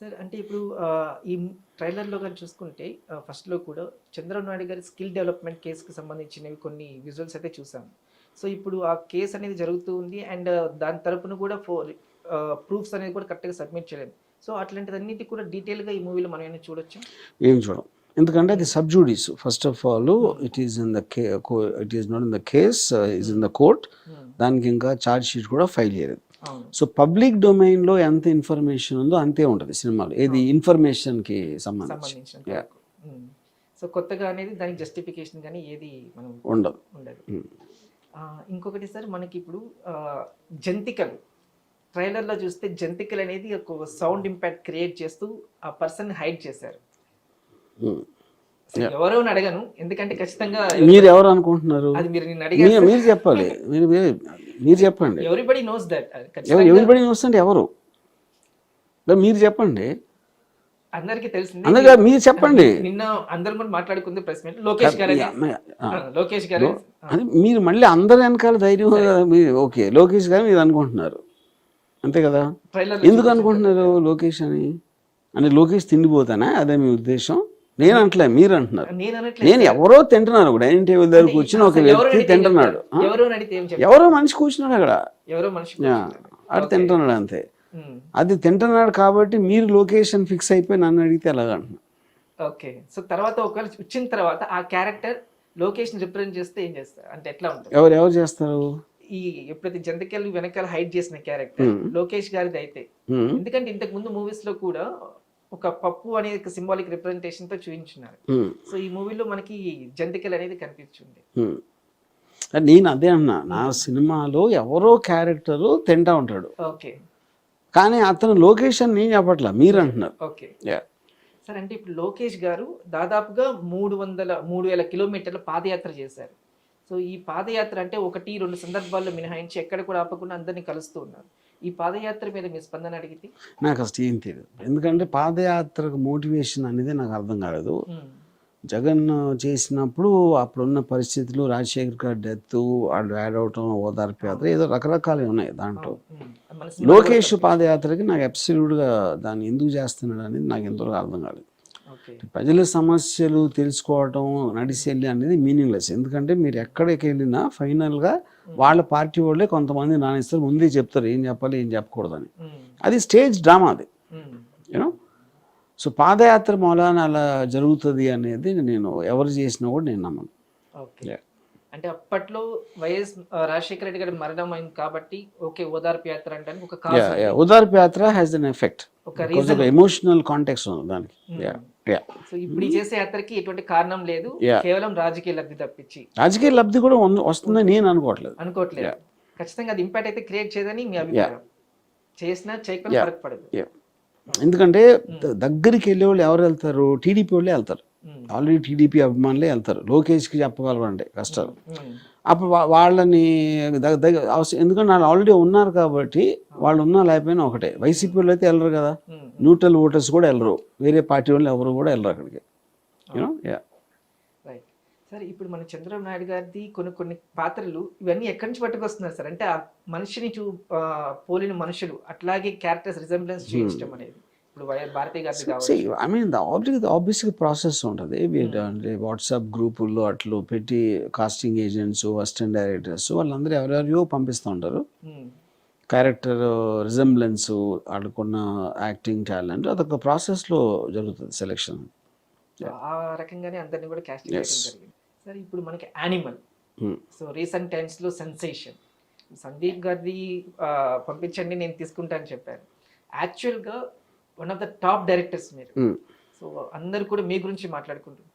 Sir అంటే ఇప్పుడు ఈ ట్రైలర్లో కానీ చూసుకుంటే ఫస్ట్లో కూడా చంద్రబాబు నాయుడు గారి స్కిల్ డెవలప్మెంట్ కేసుకి సంబంధించినవి కొన్ని విజువల్స్ అయితే చూసాము సో ఇప్పుడు ఆ కేసు అనేది జరుగుతూ ఉంది అండ్ దాని తరపున కూడా ఫో ప్రూఫ్స్ అనేది కూడా కరెక్ట్గా సబ్మిట్ చేయలేదు. సో అట్లాంటిదన్నిటి కూడా డీటెయిల్గా ఈ మూవీలో మనం ఏమైనా చూడొచ్చు? ఏం చూడం. ఎందుకంటే అది sub judice first of all it is in the case it is not in the case is in the court. దానికి ఇంకా ఛార్జ్ షీట్ కూడా ఫైల్ చేయలేదు. సో పబ్లిక్ డొమైన్లో ఎంత ఇన్ఫర్మేషన్ ఉందో అంతే ఉంటుంది సినిమాలో. ఏది ఇన్ఫర్మేషన్కి సంబంధించి. సో కొత్తగా అనేది దానికి జస్టిఫికేషన్ కానీ ఏది మనం ఉండదు. ఉండదు. ఇంకొకటి సార్ మనకి ఇప్పుడు జంతికలు. ట్రైలర్లో చూస్తే జంతికలు అనేది ఒక సౌండ్ ఇంపాక్ట్ క్రియేట్ చేస్తూ ఆ పర్సన్ హైడ్ చేశారు. ఎవరో అడగను. ఎందుకంటే ఖచ్చితంగా మీరు ఎవరు అనుకుంటున్నారు? అది మీరు నేను చెప్పాలి. మీరు మీరు చెప్పండి. ఎవ్రీబడి నోస్ దట్ ఎవరు ఎవరిబడి వస్తుంటే ఎవరు? లే, మీరు చెప్పండి. అందరికీ తెలిసింది. అందుకే మీరు చెప్పండి. నిన్న అందరం కూడా మాట్లాడుకుంది ప్రెస్ మీట్. లోకేష్ గారు లోకేష్ గారు అది మీరు మళ్ళీ అందరి వెనకాల ధైర్యం ఓకే. లోకేష్ గారు మీరు అనుకుంటున్నారు. అంతే కదా? ఎందుకు అనుకుంటున్నారు లోకేష్ అని? అంటే లోకేష్ తిండిపోతానా? అదే మీ ఉద్దేశం. నేను అంటలే మీరు అంటున్నారు నేను ఎవరో తింటున్నాను డైనింగ్ టేబుల్ దగ్గర కూర్చుని ఒక వ్యక్తి తింటున్నాడు? ఎవరు మనిషి కూర్చున్నాడు అక్కడ. ఆడు తింటున్నాడు అంతే. అది తింటున్నాడు కాబట్టి మీరు లొకేషన్ ఫిక్స్ అయిపోయి నన్ను అడిగితే ఎలాగ అంటున్నా ఓకే. సో తర్వాత ఒకవేళ వచ్చిన తర్వాత ఆ క్యారెక్టర్ లోకేష్ రిప్రజెంట్ చేస్తే ఏం చేస్తారు? అంటే ఎట్లా ఉంటుంది? ఎవరు ఎవరు చేస్తారు? ఈ ఎప్పుడైతే జంతికలు వెనకాల హైడ్ చేసిన క్యారెక్టర్ లోకేష్ గారిది అయితే ఎందుకంటే ఇంతకు ముందు మూవీస్లో కూడా ఒక పప్పు అనే సింబాలిక్ రిప్రజెంటేషన్తో చూపించున్నారు సో ఈ మూవీలో మనకి జంతికలు అనేది కనిపించింది నేను అదే అన్నా నా సినిమాలో ఎవరో క్యారెక్టరు తింటా ఉంటాడు. ఓకే. కానీ అతను లొకేషన్ నేను చెప్పట్లా మీరు అంటున్నారు. ఓకే. యా. సరే అంటే ఇప్పుడు లోకేష్ గారు దాదాపుగా మూడు వందల మూడు వేల కిలోమీటర్ల పాదయాత్ర చేశారు. సో ఈ పాదయాత్ర అంటే ఒకటి రెండు సందర్భాల్లో మినహాయించి ఎక్కడ కూడా ఆపకుండా అందరినీ కలుస్తూ ఉన్నారు. ఈ పాదయాత్ర మీద మీ స్పందన అడిగితే? నాకు అసలు ఏం తెలియదు ఎందుకంటే పాదయాత్రకు మోటివేషన్ అనేది నాకు అర్థం కాలేదు. జగన్ చేసినప్పుడు అప్పుడున్న పరిస్థితులు రాజశేఖర్ గారి డెత్ వాళ్ళు యాడ్ అవటం ఓదార్పు యాత్ర ఏదో రకరకాలు ఉన్నాయి దాంట్లో. లోకేష్ పాదయాత్రకి నాకు అబ్సల్యూట్గా దాన్ని ఎందుకు చేస్తున్నాడు అనేది నాకు ఎంతవరకు అర్థం కాలేదు. ప్రజల సమస్యలు తెలుసుకోవటం నడిచెళ్ళి అనేది మీనింగ్లెస్ ఎందుకంటే మీరు ఎక్కడికి వెళ్ళినా ఫైనల్గా వాళ్ళ పార్టీ వాళ్ళే కొంతమంది నానేస్తారు ముందే చెప్తారు ఏం చెప్పాలి ఏం చెప్పకూడదని. అది స్టేజ్ డ్రామా అది. యూనో సో పాదయాత్ర మూలాన అలా జరుగుతుంది అనేది నేను ఎవరు చేసినా కూడా నేను నమ్మను. అంటే అప్పట్లో వైఎస్ రాజశేఖర రెడ్డి గారి మరణం అయింది కాబట్టి ఓకే ఓదార్పు యాత్ర అంటే ఒక ఉదార్పు యాత్ర has an effect emotional context ఉంది దానికి. సో ఇప్పుడు చేసే యాత్రకి ఎటువంటి కారణం లేదు. కేవలం రాజకీయ లబ్ధి తప్పించి. రాజకీయ లబ్ధి కూడా వస్తుందని నేను అనుకోవట్లేదు. అనుకోవట్లేదు. ఖచ్చితంగా అది ఇంపాక్ట్ అయితే క్రియేట్ చేయదని మీ అభిప్రాయం. చేసినా Yeah. ఫరక్ పడదు. ఎందుకంటే ద- దగ్గరికి వెళ్ళే వాళ్ళు ఎవరు వెళ్తారు? టీడీపీ వాళ్ళే వెళ్తారు. ఆల్రెడీ టీడీపీ అభిమానులే వెళ్తారు. లోకేష్కి చెప్పగలరండి కష్టాలు ఉమ్, అప్పుడు వాళ్ళని ఎందుకంటే వాళ్ళు ఆల్రెడీ ఉన్నారు కాబట్టి వాళ్ళు ఉన్నా లేకపోయినా ఒకటే. వైసీపీ వాళ్ళు అయితే వెళ్ళరు కదా. న్యూట్రల్ ఓటర్స్ కూడా వెళ్ళరు. వేరే పార్టీ వాళ్ళు ఎవరు కూడా వెళ్ళరు అక్కడికి. యూనో యా రైట్ సార్ ఇప్పుడు మన చంద్రబాబు నాయుడు గారిది కొన్ని కొన్ని పాత్రలు ఇవన్నీ ఎక్కడి నుంచి పట్టుకొస్తున్నారు సార్ అంటే ఆ మనిషిని చూ పోలిన మనుషులు అట్లాగే క్యారెక్టర్స్ రిజెంబ్లెన్స్ Hmm. చూపించడం అనేది. ఐ మీన్ ఆబ్వియస్ ఆబ్వియస్గా ప్రాసెస్ ఉంటుంది. అంటే వాట్సాప్ గ్రూపుల్లో అట్లు పెట్టి కాస్టింగ్ ఏజెంట్స్ అసిస్టెంట్ డైరెక్టర్స్ వాళ్ళందరూ ఎవరెవరియో పంపిస్తూ ఉంటారు. ఉమ్, క్యారెక్టర్ రిజెంబ్లెన్స్ వాళ్ళకున్న యాక్టింగ్ టాలెంట్ అదొక ప్రాసెస్లో జరుగుతుంది సెలెక్షన్. ఆ రకంగానే అందరినీ కూడా క్యాస్ట్ జరిగింది. సార్ ఇప్పుడు మనకి యానిమల్. సో రీసెంట్ టైమ్స్లో సెన్సేషన్. సందీప్ గారిది పంపించండి నేను తీసుకుంటాను చెప్పారు. యాక్చువల్గా one of the top directors మీరు. సో అందరు కూడా మీ గురించి మాట్లాడుకుంటారు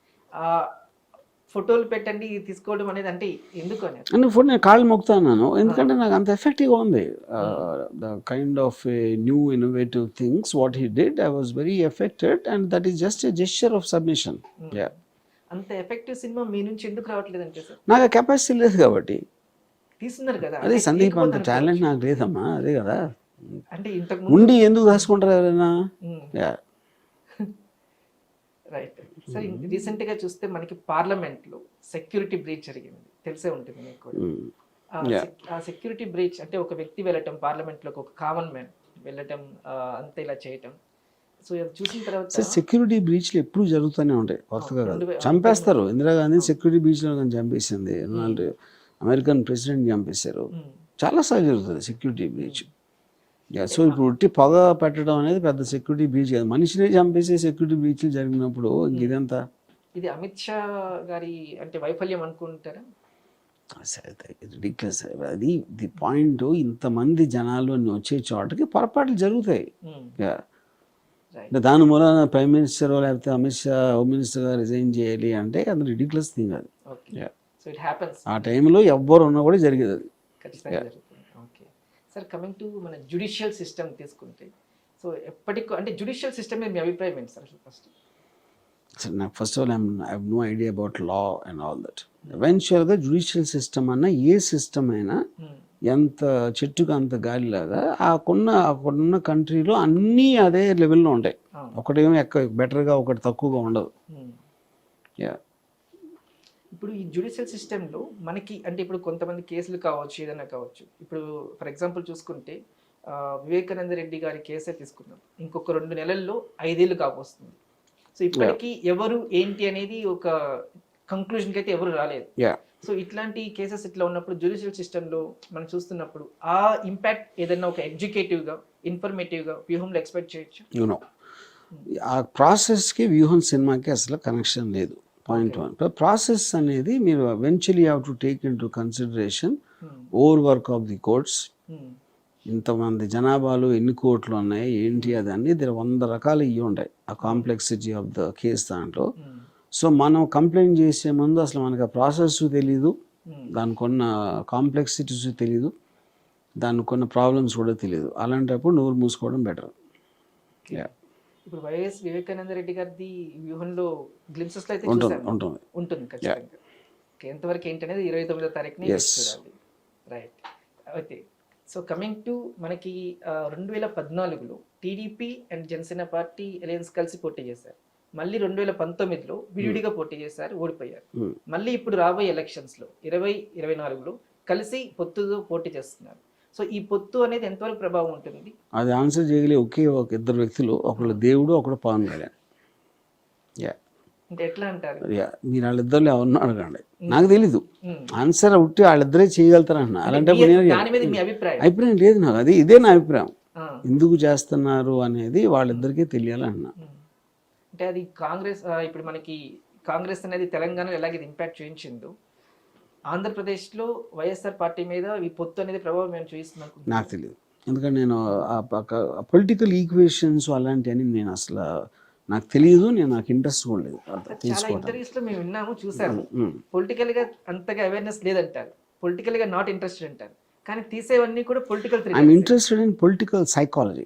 ఫోటోలు పెట్టండి ఇది తీసుకోవడం అనేది అంటే ఎందుకు అని ఫుడ్ నేను కాళ్ళు మొక్కుతాను ఎందుకంటే నాకు అంత ఎఫెక్టివ్గా ఉంది. The kind of new innovative things what he did I was very affected and that is just a gesture of submission yeah అంత ఎఫెక్టివ్ సినిమా మీ నుంచి ఎందుకు రావట్లేదు అంటే సార్? నాకు కెపాసిటీ లేదు కాబట్టి. తీస్తున్నారు కదా. అదే సందీప్ అంత టాలెంట్ నాకు లేదమ్మా అదే కదా. అంటే ఉండి ఎందుకు దాచుకుంటారు ఎవరైనా? Yeah right. సార్ రీసెంట్గా చూస్తే మనకి పార్లమెంట్లో సెక్యూరిటీ బ్రీచ్ జరిగింది. తెలిసే ఉంటుంది మీకు ఆ సెక్యూరిటీ బ్రీచ్ అంటే ఒక వ్యక్తి వెళ్ళటం పార్లమెంట్లోకి ఒక కామన్ మ్యాన్ వెళ్ళటం అంతా ఇలా చేయటం. సో చూసిన తర్వాత సెక్యూరిటీ బ్రీచ్లు ఎప్పుడు జరుగుతూనే ఉంటాయి. కొత్తగా కాదు. చంపేస్తారు. ఇందిరాగాంధీ సెక్యూరిటీ బ్రీచ్లో కానీ చంపేసింది. రొనాల్డ్ అమెరికన్ ప్రెసిడెంట్ చంపేశారు. చాలాసార్లు జరుగుతుంది సెక్యూరిటీ బ్రీచ్. సో ఇప్పుడు ఉట్టి పొగ పెట్టడం అనేది పెద్ద సెక్యూరిటీ బ్రీచ్ కాదు. మనిషినే చంపేసే సెక్యూరిటీ బ్రీచ్లు జరిగినప్పుడు ఇంక ఇదంతా ఇది అమిత్ షా గారి అంటే వైఫల్యం అనుకుంటారా? రిడిక్లెస్ అది ది పాయింట్ ఇంతమంది జనాలు వచ్చే చోటకి పొరపాట్లు జరుగుతాయి. అంటే దాని మూలన ప్రైమ్ మినిస్టర్ లేకపోతే అమిత్ షా హోమ్ మినిస్టర్గా రిజైన్ చేయాలి అంటే అది రిడిక్లెస్ థింగ్ అది. ఆ టైంలో ఎవ్వరు ఉన్నా కూడా జరిగేది అది. సార్ కమింగ్ టు మన జుడిషియల్ సిస్టమ్ తీసుకుంటే. సో ఎప్పటికో అంటే జుడిషియల్ సిస్టమ్ మీద మీ అభిప్రాయం ఏంటి సార్ ఫస్ట్ అసలు నాకు first all I'm I no idea about law and all that ఎవెన్చువల్గా judicial system అన్న ఏ సిస్టమ్ అయినా ఎంత చెట్టుకు అంత గాలిలాగా ఆకున్న అక్కడున్న కంట్రీలో అన్నీ అదే లెవెల్లో ఉంటాయి. ఒకటేమో ఎక్క బెటర్గా ఒకటి తక్కువగా ఉండదు. యా ఇప్పుడు ఈ జుడిషియల్ సిస్టంలో మనకి అంటే ఇప్పుడు కొంతమంది కేసులు కావచ్చు ఏదైనా కావచ్చు. ఇప్పుడు ఫర్ ఎగ్జాంపుల్ చూసుకుంటే వివేకానంద రెడ్డి గారి కేసే తీసుకుందాం. ఇంకొక రెండు నెలల్లో ఐదేళ్ళు కావస్తుంది సో ఇప్పటికీ ఎవరు ఏంటి అనేది ఒక కంక్లూజన్కి అయితే ఎవరు రాలేదు. సో ఇట్లాంటి కేసెస్ ఇట్లా ఉన్నప్పుడు జ్యుడిషియల్ సిస్టంలో మనం చూస్తున్నప్పుడు ఆ ఇంపాక్ట్ ఏదైనా ఒక ఎడ్యుకేటివ్గా ఇన్ఫర్మేటివ్గా వ్యూహంలో ఎక్స్పెక్ట్ చేయొచ్చు? ఆ ప్రాసెస్కి వ్యూహం సినిమాకి అసలు కనెక్షన్ లేదు. పాయింట్ వన్ ప్రాసెస్ అనేది మీరు eventually have to take in to consideration over work of the courts ఇంతమంది జనాభాలు ఎన్ని కోట్లు ఉన్నాయి ఏంటి అది అన్ని దీని వంద రకాలు ఇవి ఉంటాయి. ఆ కాంప్లెక్సిటీ ఆఫ్ ద కేస్ దాంట్లో. సో మనం కంప్లైంట్ చేసే ముందు అసలు మనకు ఆ ప్రాసెస్ తెలీదు. దానికి ఉన్న కాంప్లెక్సిటీస్ తెలీదు. దానికి ఉన్న ప్రాబ్లమ్స్ కూడా తెలియదు అలాంటప్పుడు నోరు మూసుకోవడం బెటర్ యా ఇప్పుడు వైఎస్ వివేకానంద రెడ్డి గారిది వ్యూహంలో గ్లిమ్సెస్ అయితే ఉంటుంది ఉంటుంది. ఖచ్చితంగా. ఎంతవరకు ఏంటి అనేది ఇరవై తొమ్మిదో తారీఖున. చూడాలి. రైట్ అయితే సో కమింగ్ టు మనకి రెండు వేల పద్నాలుగులో TDP and Janasena party alliance కలిసి పోటీ చేశారు. మళ్ళీ రెండు వేల పంతొమ్మిదిలో విడివిడిగా పోటీ చేశారు ఓడిపోయారు. Hmm. మళ్ళీ ఇప్పుడు రాబోయే ఎలక్షన్స్లో ఇరవై ఇరవై నాలుగులో కలిసి పొత్తుతో పోటీ చేస్తున్నారు. సో ఈ పొత్తు అనేది ఎంతవరకు ప్రభావం ఉంటుంది అది ఆన్సర్ చేయగలిగే ఒకే ఒక ఇద్దరు వ్యక్తులు ఒకళ్ళు దేవుడు ఒకడు పవన్ కళ్యాణ్. యా. అంటే ఎట్లా అంటారు? యా మీరు వాళ్ళిద్దరు ఎవరినో అడగండి. నాకు తెలీదు. ఆన్సర్ ఉట్టి వాళ్ళిద్దరే చేయగలుగుతారు అంటున్నా మీ అభిప్రాయం. లేదు నాకు. అది ఇదే నా అభిప్రాయం. ఎందుకు చేస్తున్నారు అనేది వాళ్ళిద్దరికీ తెలియాలంటున్నా ఉమ్. అంటే అది కాంగ్రెస్ ఇప్పుడు మనకి కాంగ్రెస్ అనేది తెలంగాణలో ఎలాగ ఇంపాక్ట్ చూపించిందో ఆంధ్రప్రదేశ్లో వైఎస్ఆర్ పార్టీ మీద ఈ పొత్తు అనేది ప్రభావం మేము చూపిస్తున్నాం నాకు తెలియదు. ఎందుకంటే నేను పొలిటికల్ ఈక్వేషన్స్ అలాంటివన్నీ నేను అసలు నాకు తెలియదు నేను నాకు ఇంట్రెస్ట్ కూడా లేదు. చాలా ఇంటర్వ్యూస్లో మేము విన్నాము చూసాము. పొలిటికల్గా అంతగా అవేర్నెస్ లేదంటారు. పొలిటికల్గా నాట్ ఇంట్రెస్టెడ్ అంటారు. కానీ తీసేవన్నీ కూడా political I'm interested in political psychology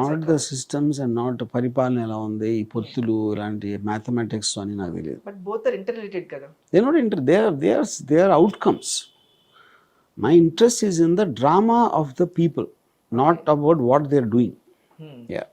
not the systems and not పరిపాలన ఎలా ఉంది ఈ పొత్తులు ఇలాంటి మ్యాథమెటిక్స్ అని నాకు తెలియదు. But both are interrelated కదా they not inter they are they are they are outcomes my interest is in the drama of the people not about what they are doing. Yeah